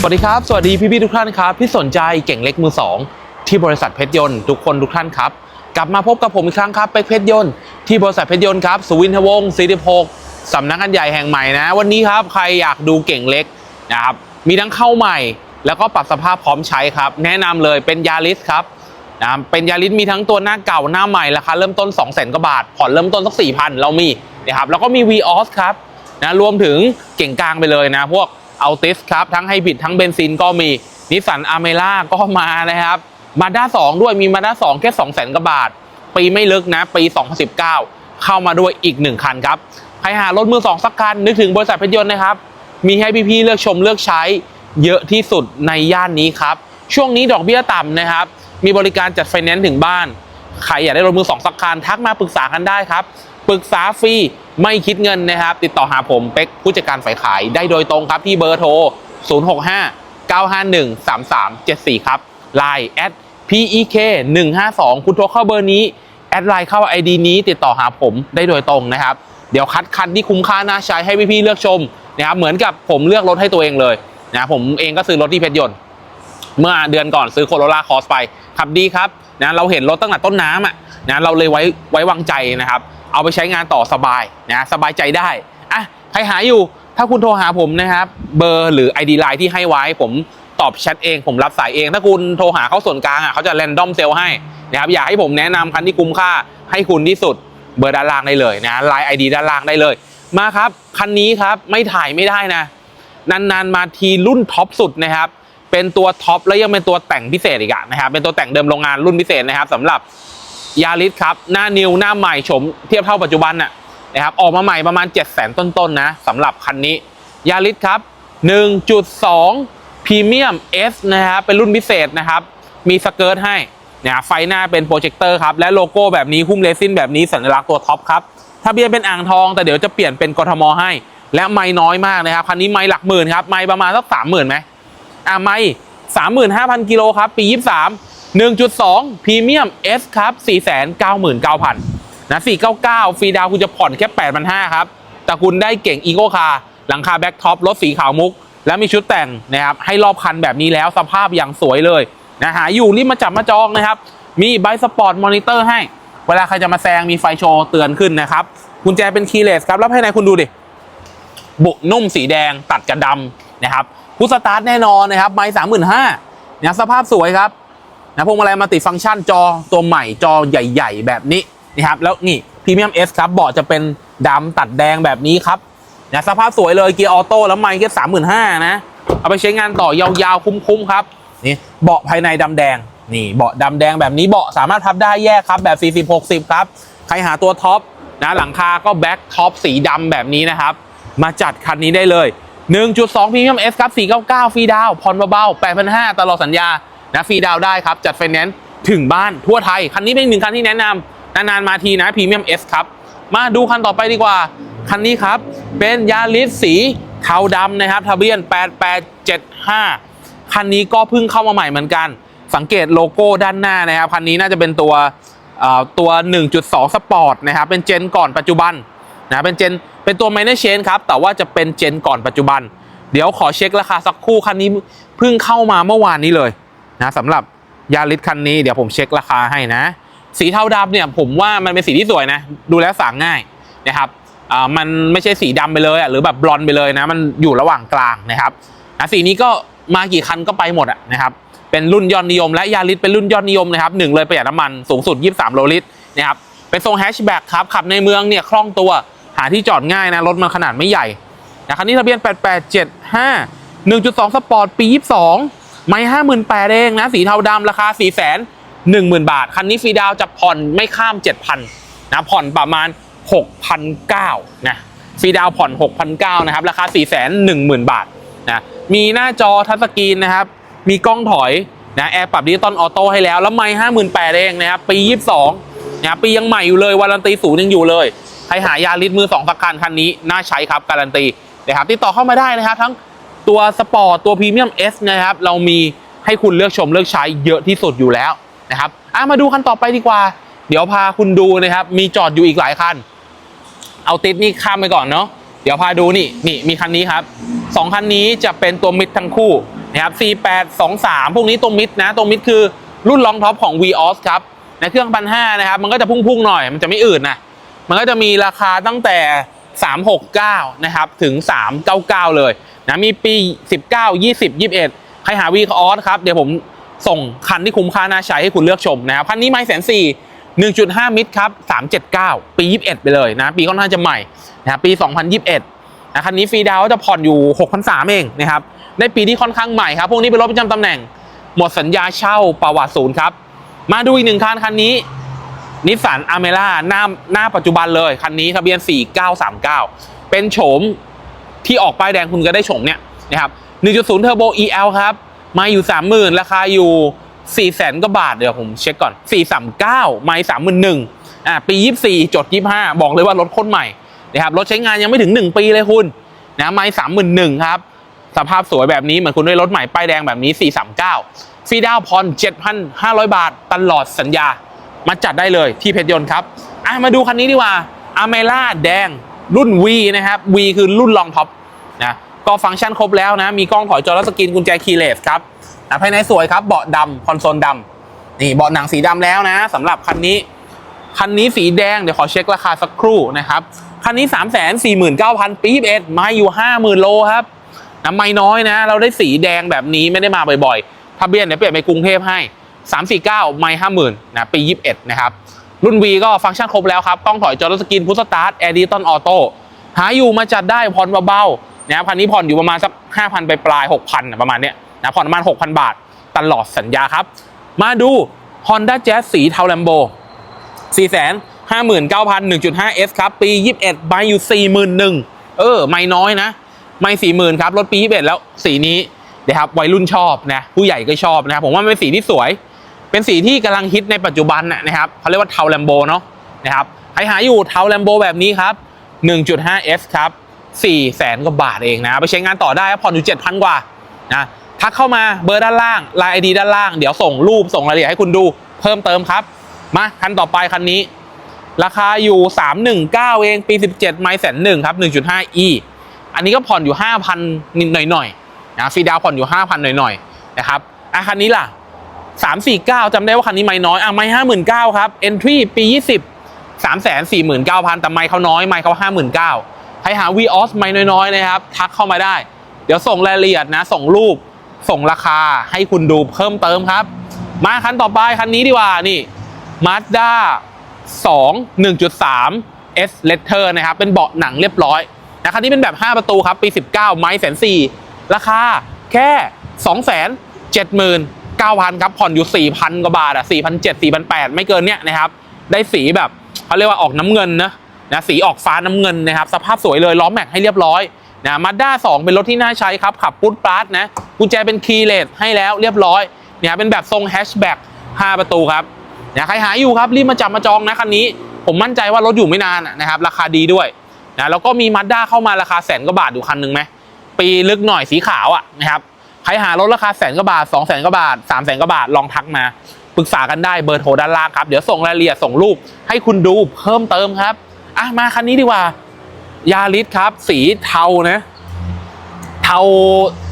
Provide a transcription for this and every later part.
สวัสดีครับ สวัสดีพี่ๆทุกท่านครับที่สนใจเก่งเล็กมือสองที่บริษัทเพชรยนต์ทุกคนทุกท่านครับ กลับมาพบกับผมอีกครั้งครับเป็กเพชรยนต์ที่บริษัทเพชรยนต์ครับสุวินทวงศ์สีดิพกสำนักงานใหญ่แห่งใหม่นะ วันนี้ครับใครอยากดูเก่งเล็กนะครับมีทั้งเข้าใหม่ แล้วก็ปรับสภาพพร้อมใช้ครับ แนะนำเลยเป็นยาริสครับนะเป็นยาริสมีทั้งตัวหน้าเก่าหน้าใหม่ราคาเริ่มต้น2 0 0 0 0 0กว่าบาทผ่อนเริ่มต้นสัก4,000เรามีนะครับแล้วก็มี v ีออสครับนะรวมถึงเก่งกลางไปเลยนะพวก อัลติสครับ ทั้งไฮบริดทั้งเบนซินก็มีนิสสันอาร์เมล่าก็มานะครับมาด้า2ด้วยมีมาด้า2แค่2 0 0 0 0 0กว่าบาท ปีไม่ลึกนะ ปี 2019 เข้ามาด้วยอีก 1 คันครับ ใครหารถมือ2สักคัน นึกถึงบริษัทเพชรยนต์นะครับ มีให้พี่ๆเลือกชมเลือกใช้เยอะที่สุดในย่านนี้ครับ ช่วงนี้ดอกเบี้ยต่ำนะครับ มีบริการจัดไฟแนนซ์ถึงบ้าน ใครอยากได้รถมือ2สักคัน ทักมาปรึกษากันได้ครับ ปรึกษาฟรีไม่คิดเงินนะครับ ติดต่อหาผมเป็กผู้จัดการฝ่ายขายได้โดยตรงครับที่เบอร์โทร 065 951 3374 ครับ Line at pek 152คุณโทรเข้าเบอร์นี้ แอดไลน์เข้า ID นี้ ติดต่อหาผมได้โดยตรงนะครับ เดี๋ยวคัดคันที่คุ้มค่าน่าใช้ให้พี่ๆเลือกชมนะครับเหมือนกับผมเลือกรถให้ตัวเองเลยนะผมเองก็ซื้อรถที่เพชรยนต์ เมื่อเดือนก่อนซื้อโคโรล่าคอสไปขับดีครับนะเราเห็นรถตั้งแต่ต้นน้ำอะนะเราเลยไว้ไว้วางใจนะครับ เอาไปใช้งานต่อสบายนะสบายใจได้อะใครหาอยู่ถ้าคุณโทรหาผมนะครับ เบอร์หรือ ID ไลน์ที่ให้ไว้ ผมตอบแชทเอง ผมรับสายเอง ถ้าคุณโทรหาเขาส่วนกลางอะเขาจะแรนดอมเซลให้นะครับอยากให้ผมแนะนำคันที่คุ้มค่าให้คุณที่สุดเบอร์ด้านล่างได้เลยนะไลน์ไอดีด้านล่างได้เลย มาครับคันนี้ครับไม่ถ่ายไม่ได้นะ นานๆมาทีรุ่นท็อปสุดนะครับเป็นตัวท็อปแล้วยังเป็นตัวแต่งพิเศษอีกอะนะครับเป็นตัวแต่งเดิมโรงงานรุ่นพิเศษนะครับสำหรับ ยาริสครับ หน้านิวหน้าใหม่ชมเทียบเท่าปัจจุบันน่ะนะครับออกมาใหม่ประมาณ 7 0 0 0 0 ต้นๆนะสำหรับคันนี้ยาริสครับ 1.2พรีเมียม S นะครับเป็นรุ่นพิเศษนะครับ มีสเกิร์ตให้นะไฟหน้าเป็นโปรเจคเตอร์ครับ และโลโก้แบบนี้หุ้มเลซินแบบนี้สัญลักษณ์ตัวท็อปครับทะเบียนเป็นอ่างทองแต่เดี๋ยวจะเปลี่ยนเป็นกทมให้ และไม่น้อยมากนะครับคันนี้ไม่หลักหมื่นครับไม่ประมาณสักสามหมื่นไหมอะไม่สามหมื่นห้าพันกิโลครับปียี่สามหนึ่งจุดสองพรีเมี ยม S ครับสี่แสนเก้าหมื่นเก้าพันนะสี่เก้าเก้าฟรีดาวคุณจะผ่อนแค่แปดพันห้าครับ แต่คุณได้เก่งอีโ c คาร์หลังคาแบ็กท็อปรถสีขาวมุก แล้วมีชุดแต่งนะครับ ให้รอบคันแบบนี้แล้วสภาพอย่างสวยเลยนะหาอยู่รีบมาจับมาจองนะครับ มีไบสปอร์ตมอนิเตอร์ให้ เวลาใครจะมาแซงมีไฟโชว์เตือนขึ้นนะครับกุญแจเป็นคีย์เลสครับ แล้วภายในคุณดูดิ บุนุ่มสีแดงตัดกับดำนะครับพุทสตาร์ทแน่นอนนะครับไม้สามหมื่นห้าเนี่ยสภาพสวยครับ นะพวงมาลัยมาติฟังก์ชันจอตัวใหม่จอใหญ่ ๆ แบบนี้นะครับ แล้วนี่พรีเมียมเอสครับเบาะจะเป็นดำตัดแดงแบบนี้ครับนะสภาพสวยเลยเกียร์ออโต้แล้วไม้แค่สามหมื่นห้านะ เอาไปใช้งานต่อยาวๆ คุ้มๆครับนี่เบาะภายในดำแดงนี่เบาะดำแดงแบบนี้เบาะสามารถพับได้แยกครับแบบ 40 60 ครับ ใครหาตัวท็อปนะหลังคาก็แบ็คท็อปสีดำแบบนี้นะครับ มาจัดคันนี้ได้เลย 1.2 Premium S ครับ 499 ฟรีดาวผ่อนเบาๆ8,500 ตลอดสัญญา นะฟรีดาวได้ครับ จัดไฟแนนซ์ถึงบ้านทั่วไทย คันนี้เป็นหนึ่งคันที่แนะนำนานๆมาทีนะ Premium S ครับ มาดูคันต่อไปดีกว่า คันนี้ครับ เป็นยาริสสีเทาดำนะครับทะเบียน 8875 คันนี้ก็เพิ่งเข้ามาใหม่เหมือนกัน สังเกตโลโก้ด้านหน้านะครับ คันนี้น่าจะเป็นตัวอ่อตัว 1.2 สปอร์ตนะครับ เป็นเจนก่อนปัจจุบันนะเป็นเจนเป็นตัว minor change ครับ แต่ว่าจะเป็นเจนก่อนปัจจุบัน เดี๋ยวขอเช็คราคาสักครู่คันนี้เพิ่งเข้ามาเมื่อวานนี้เลย นะสำหรับยาริสคันนี้เดี๋ยวผมเช็คราคาให้นะ สีเทาดำเนี่ยผมว่ามันเป็นสีที่สวยนะ ดูแล้วสางง่ายนะครับอ่ามันไม่ใช่สีดำไปเลยอะหรือแบบบลอนไปเลยนะ มันอยู่ระหว่างกลางนะครับอะสีนี้ก็มากี่คันก็ไปหมดอะนะครับเป็นรุ่นยอดนิยมและยาริสเป็นรุ่นยอดนิยมนะครับหนึ่งเลยประหยัดน้ำมันสูงสุด 23 โลลิตรนะครับเป็นทรงแฮชแบ็กครับขับในเมืองเนี่ยคล่องตัวหาที่จอดง่ายนะรถมันขนาดไม่ใหญ่นะคันนี้ทะเบียน 8875 1.2 สปอร์ตปี 22 ไม่58,000เองนะ สีเทาดำราคา4 1 0 0 0 0บาท คันนี้ฟรีดาวจะผ่อนไม่ข้าม7,000นนะผ่อนประมาณ6,900นเก้านะฟรีดาวผ่อน6,900นเก้านะครับ ราคา4 1 0 0 0 0บาทนะมีหน้าจอทัชสกรีนนะครับ มีกล้องถอยนะแอร์ปรับดิจิตอลออโต้ให้แล้ว แล้วไม่58,000เองนะครับ ปี22นะปียังใหม่อยู่เลยวารันตีศูนย์ยังอยู่เลยใครหายาลิสมือ2สักคันคันนี้น่าใช้ครับการันตีนะครับติดต่อเข้ามาได้นะครับทั้ง ตัวสปอร์ตตัวพรีเมียม S นะครับ เรามีให้คุณเลือกชมเลือกใช้เยอะที่สุดอยู่แล้วนะครับอะมาดูคันต่อไปดีกว่า เดี๋ยวพาคุณดูนะครับ มีจอดอยู่อีกหลายคัน เอาติดนี่ข้ามไปก่อนเนาะเดี๋ยวพาดูนี่นี่มีคันนี้ครับสองคันนี้จะเป็นตัวมิดทั้งคู่นะครับ 4823 พวกนี้ตรงมิดนะตรงมิดคือรุ่นรองท็อปของ v o s ครับในเครื่องพันห้านะครับ มันก็จะพุ่งๆหน่อย มันจะไม่อืดนะ มันก็จะมีราคาตั้งแต่ 369 นะครับ ถึง 399 เลยนะมีปี 19 20 21 ใครหา v o s ครับ เดี๋ยวผมส่งคันที่คุ้มค่าน่าใช้ให้คุณเลือกชมนะครับคันนี้ไม่แสนสี่1.5 มิตรครับ 379 ปี 21 ไปเลยนะ ปีค่อนข้างจะใหม่นะครับปี 2021นะคันนี้ฟรีดาวจะผ่อนอยู่ 6,300 เองนะครับ ในปีที่ค่อนข้างใหม่ครับ พวกนี้เป็นรถประจำตำแหน่ง หมดสัญญาเช่าประวัติศูนย์ครับ มาดูอีกหนึ่งคันคันนี้ นิสสันอเมร่าหน้าหน้าปัจจุบันเลย คันนี้ทะเบียน 4939 เป็นโฉมที่ออกป้ายแดงคุณก็ได้โฉมเนี่ยนะครับ 1.0 Turbo EL ครับ มาอยู่ 30,000 ราคาอยู่400,000กว่าบาท เดี๋ยวผมเช็คก่อน 439 ไม่31,000อ่าปี 24 จด 25 บอกเลยว่ารถคนใหม่นะครับรถใช้งานยังไม่ถึง 1 ปีเลยคุณนะไม่31,000ครับ สภาพสวยแบบนี้เหมือนคุณได้รถใหม่ป้ายแดงแบบนี้ 439 ฟรีดาวน์พร7,500 บาท ตลอดสัญญา มาจัดได้เลยที่เพชรยนต์ครับอะมาดูคันนี้ดีกว่าอเมล่าแดงรุ่น V นะครับ V คือรุ่นรองท็อปนะก็ฟังก์ชันครบแล้วนะ มีกล้องถอยจอและสกรีนกุญแจคีย์เลสครับนะภายในสวยครับเบาะดำคอนโซลดำนี่เบาะหนังสีดำแล้วนะสำหรับคันนี้ คันนี้สีแดงเดี๋ยวขอเช็คราคาสักครู่นะครับ คันนี้ 3 4 9 0 0 0ปีบเอ็ดมาอยู่ 50,000 โลครับนะไม่น้อยนะ เราได้สีแดงแบบนี้ไม่ได้มาบ่อยๆทะเบียนเดี๋ยวเปลี่ยนไปกรุงเทพให้ 349 ไม่50,000นะปี 21 นะครับ รุ่น V ก็ฟังก์ชันครบแล้วครับกล้องถอยจอรถสกรีนพุทสตาร์ทแอร์ดิตันออโต้หาอยู่มาจัดได้ผ่อนเบาๆนะครับคันนี้ผ่อนอยู่ประมาณสัก 5,000 ไปปลาย 6,000นะประมาณเนี้ยนะผ่อนประมาณ 6,000 บาท ตลอดสัญญาครับ มาดู Honda Jazz สีเทาแลมโบ4 59,001.5 S ครับ ปี 21ไม่อยู่ 41,000เออ ไม่น้อยนะ ไม่ 40,000 ครับ รถปี 21 แล้ว สีนี้นะครับวัยรุ่นชอบนะ ผู้ใหญ่ก็ชอบนะครับ ผมว่าเป็นสีที่สวย เป็นสีที่กำลังฮิตในปัจจุบันนะนะครับเขาเรียกว่าเทาแลมโบเนาะนะครับใครหาอยู่เทาแลมโบแบบนี้ครับ 1.5 S ครับ4แสนกว่าบาทเองนะไปใช้งานต่อได้ผ่อนอยู่7,000 กว่านะทักเข้ามาเบอร์ด้านล่างไลน์ไอดีด้านล่างเดี๋ยวส่งรูปส่งรายละเอียดให้คุณดูเพิ่มเติมครับ มาคันต่อไปคันนี้ ราคาอยู่ 319 เองปี 17 ไมล์แสนหนึ่งครับ 1.5 e อันนี้ก็ผ่อนอยู่ 5,000 นิดหน่อยๆนะฟรีดาวผ่อนอยู่ 5,000 หน่อยๆนะครับอะคันนี้ล่ะ 349จำได้ว่าคันนี้ไม่น้อยอะไม่59,000ครับ entry ปี 20 349,000 แต่ไม่เขาน้อยไม่เขา59,000ใครหา v o s ไม่น้อยๆนะครับ ทักเข้ามาได้ เดี๋ยวส่งรายละเอียดนะ ส่งรูปส่งราคาให้คุณดูเพิ่มเติมครับ มาคันต่อไปคันนี้ดีกว่านี่ Mazda 2 1.3 S Letter นะครับ เป็นเบาะหนังเรียบร้อยนะคันนี้เป็นแบบ 5 ประตูครับ ปี 19 ไม้แสนสี่ราคาแค่ 2 7 9 0 0 0 ครับผ่อนอยู่ 4,000 กว่าบาทอะ4,700 4,800 ไม่เกินเนี้ยนะครับ ได้สีแบบเขาเรียกว่าออกน้ำเงินนะนะสีออกฟ้าน้ำเงินนะครับ สภาพสวยเลยล้อแม็กให้เรียบร้อยนะมาด้า2เป็นรถที่น่าใช้ครับ ขับปุ๊ดปาร์ตนะกุญแจเป็นคีย์เลสให้แล้วเรียบร้อยเนี่ยเป็นแบบทรงแฮชแบ็ก5ประตูครับนะใครหาอยู่ครับรีบมาจับมาจองนะคันนี้ ผมมั่นใจว่ารถอยู่ไม่นานนะครับราคาดีด้วยนะแล้วก็มีมาด้าเข้ามาราคาแสนกว่าบาทอยู่คันหนึ่งไหมปีลึกหน่อยสีขาวอะนะครับ ครหารถราคาแสนกว่าบาท2 0 0แสนกว่าบาท3 0 0แสนกว่าบาทลองทักมาปรึกษากันได้เบอร์โทรด้านล่างครับ เดี๋ยวส่งรายละเอียดส่งรูปให้คุณดูเพิ่มเติมครับอะมาคันนี้ดีกว่ายาริสครับ สีเทานะเทา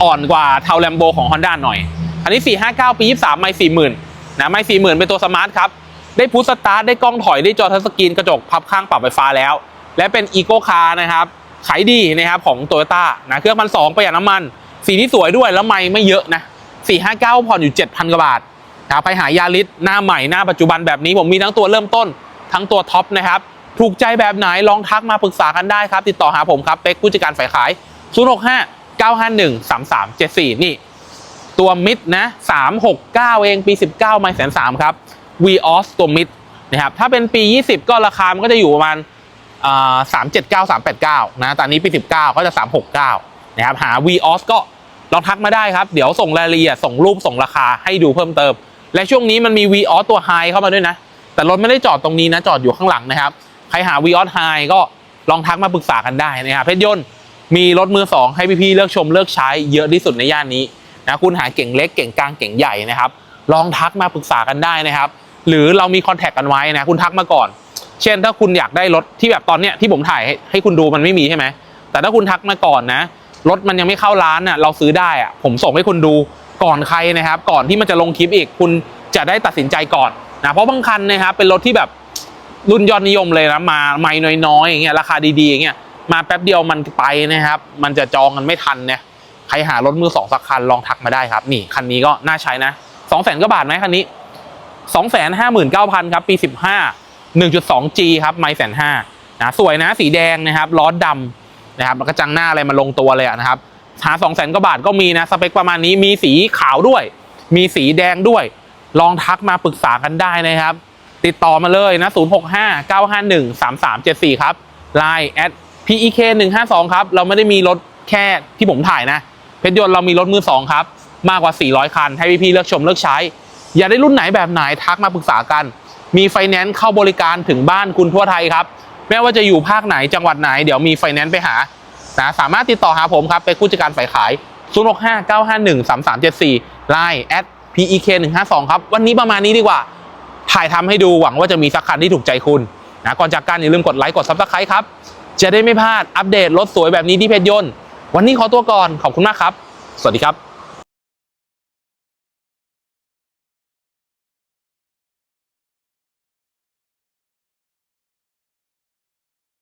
อ่อนกว่าเทาแลมโบของ Honda หน่อย อันนี้ 459 ปี 23 ไม่ 40,000นะไม่ 40,000 เป็นตัวสมาร์ทครับ ได้พุทสตาร์ทได้กล้องถอยได้จอทัชสกรีนกระจกพับข้างปรับไฟฟ้าแล้ว และเป็นอีโ c คาร์นะครับ ขายดีนะครับของโตโยต้านะเครื่องพันสองประหยัดน้ำมัน สีที่สวยด้วยแล้วไม่ไม่เยอะนะ459ผ่อนอยู่ 7,000กว่าบาทนะครับไปหายาริสหน้าใหม่หน้าปัจจุบันแบบนี้ผมมีทั้งตัวเริ่มต้น ทั้งตัวท็อปนะครับ ถูกใจแบบไหนลองทักมาปรึกษากันได้ครับ ติดต่อหาผมครับเป็กผู้จัดการฝ่ายขาย 065 951 3374 นี่ ตัวมิดนะ 369 เองปี 19 ไม่แสนสามครับ v o s ตัวมิดนะครับถ้าเป็นปี 20 ก็ราคามันก็จะอยู่ประมาณสามเจ็ดเก้าสามแปดเก้านะตอนนี้ปี 19 ก็จะ 369 นะครับหา v o s ก็ ลองทักมาได้ครับ เดี๋ยวส่งรายละเอียดส่งรูปส่งราคาให้ดูเพิ่มเติม และช่วงนี้มันมี v o s ตัว High เข้ามาด้วยนะ แต่รถไม่ได้จอดตรงนี้นะ จอดอยู่ข้างหลังนะครับ ใครหา v o s High ก็ลองทักมาปรึกษากันได้นะครับเพชรยนต์มีรถมือสองให้พี่ๆเลือกชมเลือกใช้เยอะที่สุดในย่านนี้นะคุณหาเก่งเล็กเก่งกลางเก่งใหญ่นะครับ ลองทักมาปรึกษากันได้นะครับ หรือเรามีคอนแทคกันไว้นะคุณทักมาก่อน เช่นถ้าคุณอยากได้รถที่แบบตอนเนี้ยที่ผมถ่ายให้คุณดูมันไม่มีใช่ไหมแต่ถ้าคุณทักมาก่อนนะ รถมันยังไม่เข้าร้านน่ะเราซื้อได้อะผมส่งให้คุณดูก่อนใครนะครับ ก่อนที่มันจะลงคลิปอีกคุณจะได้ตัดสินใจก่อนนะเพราะบางคันนะครับเป็นรถที่แบบรุ่นยอดนิยมเลยนะมาไม่น้อยๆอย่างเงี้ยราคาดีๆอย่างเงี้ยมาแป๊บเดียวมันไปนะครับ มันจะจองกันไม่ทันเนี่ยใครหารถมือสองสักคันลองทักมาได้ครับ นี่คันนี้ก็น่าใช้นะสองแสนก็บาทไหมคันนี้สองแสนห้าหมื่นเก้าพันครับปีสิบห้าหนึ่งจุดสองจีครับไม่แสนห้านะสวยนะสีแดงนะครับล้อดำ นะครับแล้วก็จังหน้าอะไรมาลงตัวเลยอะนะครับหาสองแสนกว่าบาทก็มีนะสเปคประมาณนี้มีสีขาวด้วย มีสีแดงด้วย ลองทักมาปรึกษากันได้นะครับ ติดต่อมาเลยนะ 0 6 5 9 5 1 3 3 7 4 ครับ Line at pek 1 5 2 ครับ เราไม่ได้มีรถแค่ที่ผมถ่ายนะ เพชรยนต์เรามีรถมือสองครับ มากกว่า 400 คัน ให้พี่ๆเลือกชมเลือกใช้ อยากได้รุ่นไหนแบบไหนทักมาปรึกษากัน มีไฟแนนซ์เข้าบริการถึงบ้านคุณทั่วไทยครับ ไม่ว่าจะอยู่ภาคไหนจังหวัดไหนเดี๋ยวมีไฟแนนซ์ไปหานะสามารถติดต่อหาผมครับ เป็นผู้จัดการฝ่ายขาย 0 6 5 9 5 1 3 3 7 4 Line at pek 1 5 2 ครับ วันนี้ประมาณนี้ดีกว่า ถ่ายทำให้ดูหวังว่าจะมีสักคันที่ถูกใจคุณนะก่อนจากกันอย่าลืมกดไลค์กด Subscribe ครับ จะได้ไม่พลาดอัปเดตรถสวยแบบนี้ที่เพจยนต์ วันนี้ขอตัวก่อนขอบคุณมากครับ สวัสดีครับ